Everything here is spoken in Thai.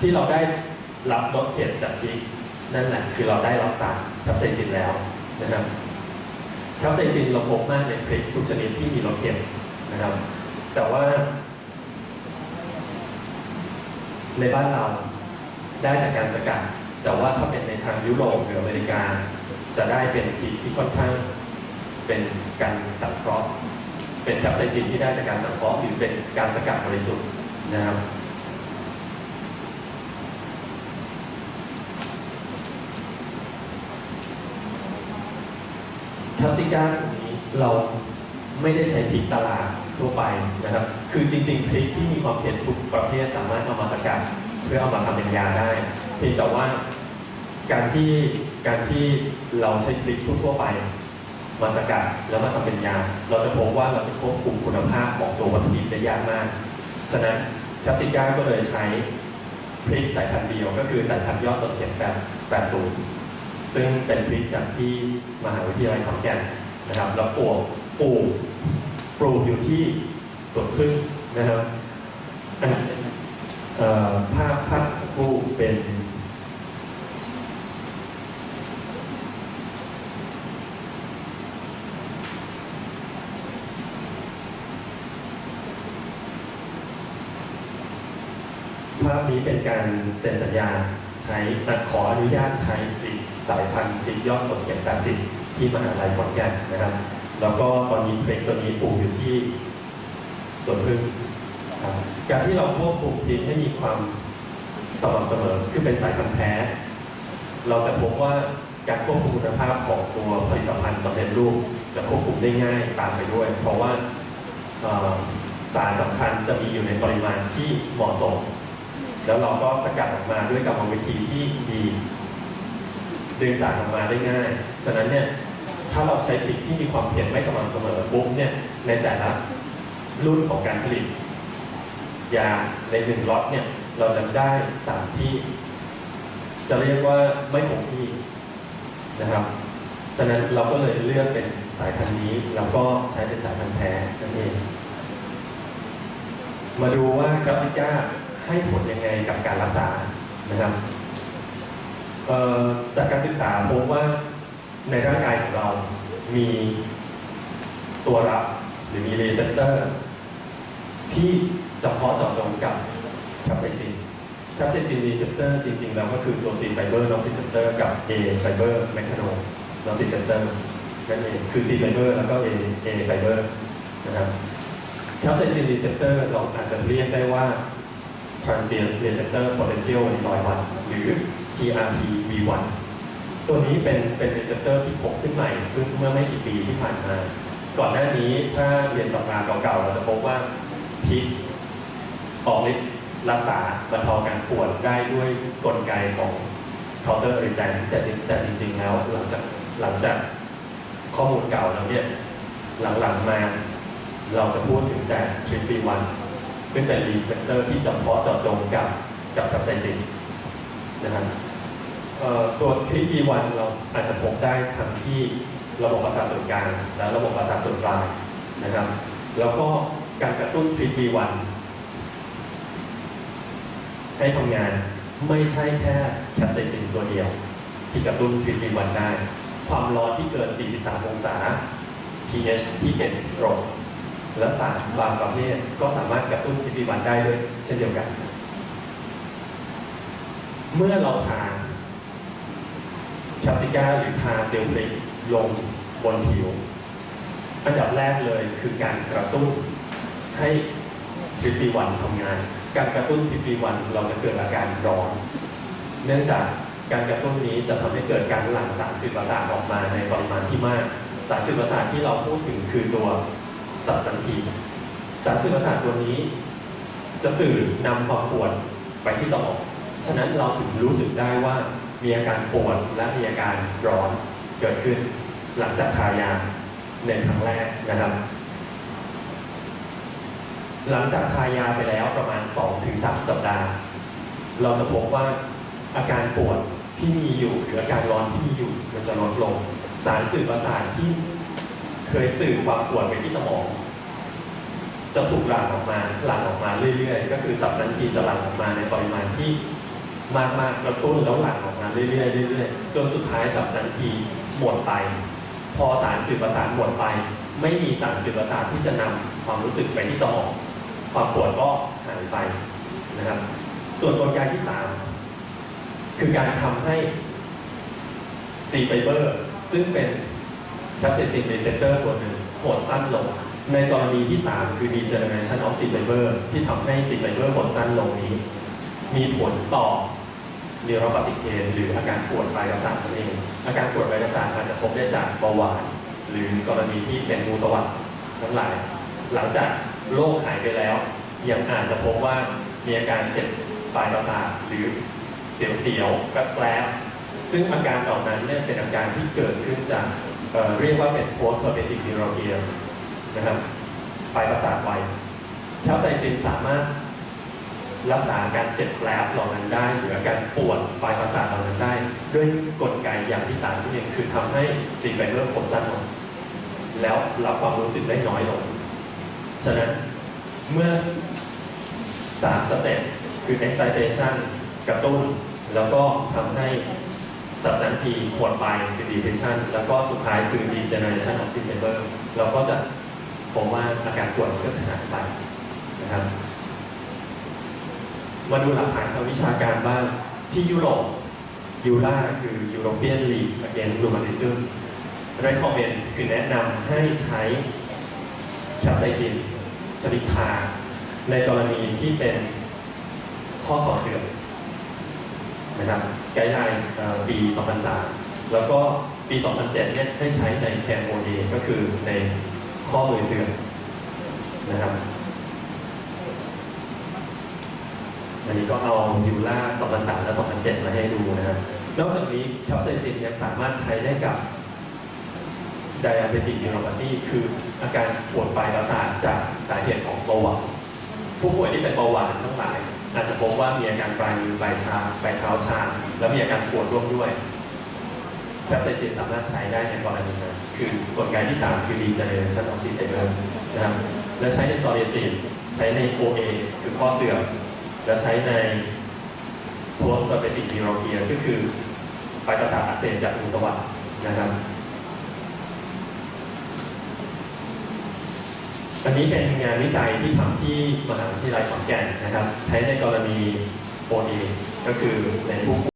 ที่เราได้รับรสเผ็ดจากพริกนั่นแหละคือเราได้รับสารแคปไซซินแล้วนะครับแคปไซซินเราพบมากในพริกทุกชนิดที่มีรสเผ็ดนะครับ แต่ว่า ในบ้านเราได้จากการสกัด แต่ว่าถ้าเป็นในทางยุโรปหรืออเมริกา จะได้เป็นพริกที่ค่อนข้างเป็นการสังเคราะห์ เป็นแคปไซซินที่ได้จากการสังเคราะห์หรือเป็นการสกัดบริสุทธิ์นะครับ ทัสซิก้าตรงนี้เราไม่ได้ใช้พริกตลาดทั่วไปนะครับ คือจริงๆพริกที่มีความเผ็ดทุกประเภทสามารถเอามาสกัดเพื่อเอามาทำเป็นยาได้เพียงแต่ว่าการที่การที่เราใช้พริกทั่วๆไป มาสกัดแล้วมาทำเป็นยา เราจะพบว่าเราจะควบคุมคุณภาพของตัววัตถุดิบได้ยากมาก ฉะนั้นทัสซิก้าก็เลยใช้พริกสายพันธุ์เดียวก็คือสายพันธุ์ยอดสนเข็มแบบ80 ซึ่งเป็นพริกจากที่มหาวิทยาลัยขอนแก่นนะครับแล้วปลูกปลูกปลูกอยู่ที่สวนพึ่งนะครับภาพภาพปลูกเป็นภาพนี้เป็นการเซ็นสัญญา ช้ขออนุญาตใช้สิสายพันธุ์พริกยอดสนเข็ม80ที่มหาลัยขอนแก่นนะครับ แล้วก็ตอนนี้เพลงตัวนี้ปลูกอยู่ที่สวนพึ่งการที่เราควบคุมพริกให้มีความสม่ำเสมอคือเป็นสายพันธุ์แท้ เราจะพบว่าการควบคุมคุณภาพของตัวผลิตภัณฑ์สำเร็จรูปจะควบคุมได้ง่ายตามไปด้วย เพราะว่าสารสำคัญจะมีอยู่ในปริมาณที่เหมาะสม แล้วเราก็สกัดออกมาด้วยกรรมวิธีที่ดีดึงสารออกมาได้ง่าย ฉะนั้นเนี่ยถ้าเราใช้พริกที่มีความเผ็ดไม่สม่ำเสมอปุ๊บเนี่ยในแต่ละรุ่นของการผลิต ยาในหนึ่งล็อตเนี่ยเราจะได้สารที่ จะเรียกว่าไม่คงที่นะครับ ฉะนั้นเราก็เลยเลือกเป็นสายพันธุ์นี้แล้วก็ใช้เป็นสายพันธุ์แท้นั่นเอง มาดูว่ากราซิก้า ให้ผลยังไงกับการรักษานะครับจากการศึกษาพบว่าในร่างกายของเรามีตัวรับหรือมีรีเซพเตอร์ ที่เฉพาะเจาะจงกับแคปไซซินแคปไซซินรีเซพเตอร์จริงๆ แล้วก็คือตัว C ไฟเบอร์นอซิเซปเตอร์กับ A ไฟเบอร์แมคโนนอซิเซปเตอร์นั่นเองคือ C ไฟเบอร์แล้วก็ A A ไฟเบอร์นะครับแคปไซซินรีเซพเตอร์เราอาจจะเรียกได้ว่า transient receptor potential 100วัตต์หรือ TRP V1 ตัวนี้เป็นเป็นรีเซพเตอร์ที่พบขึ้นใหม่เพิ่งเมื่อไม่กี่ปีที่ผ่านมา ก่อนหน้านี้ถ้าเรียนตำราเก่าๆ เราจะพบว่าพิษออกฤทธิ์รักษาบรรเทาการปวดได้ด้วยกลไกของ counter irritant แต่แต่จริง ๆ แล้วหลังจากหลังจากข้อมูลเก่าแล้วเนี่ยหลังๆมาเราจะพูดถึงแต่ทริปปีวัน ซึ่งเป็นรีเซพเตอร์ที่จำเพาะเจาะจงกับกับกับไซซินนะครับตัวทริปีวันเราอาจจะพบได้ทั้งที่ระบบประสาทส่วนกลางและระบบประสาทส่วนปลายนะครับ แล้วก็การกระตุ้นทริปีวันให้ทำงานไม่ใช่แค่แคปไซซินตัวเดียว ที่กระตุ้นทริปีวันได้ ความร้อนที่เกิน 43 องศา pH ที่เป็นลบ และสารบางประเภทก็สามารถกระตุ้นทิพิวันได้ด้วยเช่นเดียวกัน เมื่อเราทาแคปซิก้าหรือทาเจลพริกลงบนผิว อันดับแรกเลยคือการกระตุ้นให้ทริปปีวันทำงาน การกระตุ้นทริปปีวันเราจะเกิดอาการร้อน เนื่องจากการกระตุ้นนี้จะทำให้เกิดการหลั่งสารสื่อประสาทออกมาในปริมาณที่มาก สารสื่อประสาทที่เราพูดถึงคือตัว สัตสันที สารสื่อประสาทตัวนี้ จะสื่อนำความปวดไปที่สมอง ฉะนั้นเราถึงรู้สึกได้ว่ามีอาการปวดและมีอาการร้อนเกิดขึ้น หลังจากทายาในครั้งแรกนะครับ หลังจากทายาไปแล้วประมาณ 2-3 สัปดาห์ เราจะพบว่าอาการปวดที่มีอยู่หรืออาการร้อนที่มีอยู่มันจะลดลง สารสื่อประสาทที่ เคยสื่อความปวดไปที่สมอง จะถูกหลั่งออกมาหลั่งออกมาเรื่อยๆ ก็คือสับสันทีจะหลั่งออกมาในปริมาณที่มากๆกระตุ้นแล้วหลั่งออกมาเรื่อยๆเรื่อยๆจนสุดท้ายสับสันทีหมดไป พอสารสื่อประสาทหมดไป ไม่มีสารสื่อประสาทที่จะนำความรู้สึกไปที่สมอง ความปวดก็หายไปนะครับ ส่วนกลไกที่3คือการทำให้ C fiber ซึ่งเป็น แคปไซซินรีเซปเตอร์ตัวหนึ่งหดสั้นลง ในกรณีที่ 3 คือ degeneration of C fiber ที่ทำให้ C fiber หดสั้นลงนี้ มีผลต่อ neuropathic pain หรืออาการปวดปลายประสาทนั่นเอง อาการปวดปลายประสาทอาจจะพบได้จากเบาหวาน หรือกรณีที่เป็นงูสวัสด์ทั้งหลาย หลังจากโรคหายไปแล้ว ยังอาจจะพบว่ามีอาการเจ็บปลายประสาทหรือเสียวๆแปลบๆซึ่งอาการเหล่านั้นเนี่ยเป็นอาการที่เกิดขึ้นจาก เรียกว่าเป็น post traumatic neuralgia นะครับปลายประสาทไวแคลไซซินสามารถรักษาการเจ็บแผลเหล่านั้นได้หรืออาการปวดปลายประสาทเหล่านั้นได้ ด้วยกลไกอย่างที่สามที่หนึ่งคือทำให้ซีไฟเบอร์ผมสั้นลงแล้วรับความรู้สึกได้น้อยลง ฉะนั้นเมื่อสามสเต็ปคือ excitation กระตุ้น แล้วก็ทำให้ สับสันทีหดไปคือ depression แล้วก็สุดท้ายคือ degeneration of sleep fiber เราก็จะผมว่าอาการปวดก็จะหายไปนะครับ มาดูหลักฐานทางวิชาการบ้างที่ยุโรปยูราคือ European League Against Rheumatism recommend คือแนะนำให้ใช้แคปไซซินชนิดทาในกรณีที่เป็นข้อข่าเสื่อม นะครับไกด์ไลน์ปี 2003 แล้วก็ปี 2007 เนี่ยให้ใช้ในแคนโมเดก็คือในข้อมือเสื่อมนะครับอันนี้ก็เอายูล่า2003 และ 2007 มาให้ดูนะครับนอกจากนี้แคปไซซินยังสามารถใช้ได้กับ diabetic neuropathy คืออาการปวดปลายประสาทจากสาเหตุของเบาหวานผู้ป่วยที่เป็นเบาหวานทั้งหลาย อาจจะพบว่ามีอาการปลายมือปลายชาปลายเท้าชา และมีอาการปวดร่วมด้วยแคปไซซินสามารถใช้ได้ในกรณีนั้นคือกลไกที่ 3 คือ degeneration of sleep fiber นะครับและใช้ใน psoriasis ใช้ใน OA คือข้อเสื่อมและใช้ใน post traumatic neuralgia ก็คือปลายประสาทอักเสบจากงูสวัสด์นะครับ อันนี้เป็นงานวิจัยที่ทำที่มหาวิทยาลัยขอนแก่นนะครับ ใช้ในกรณีโภดีก็คือในผู้ป่วย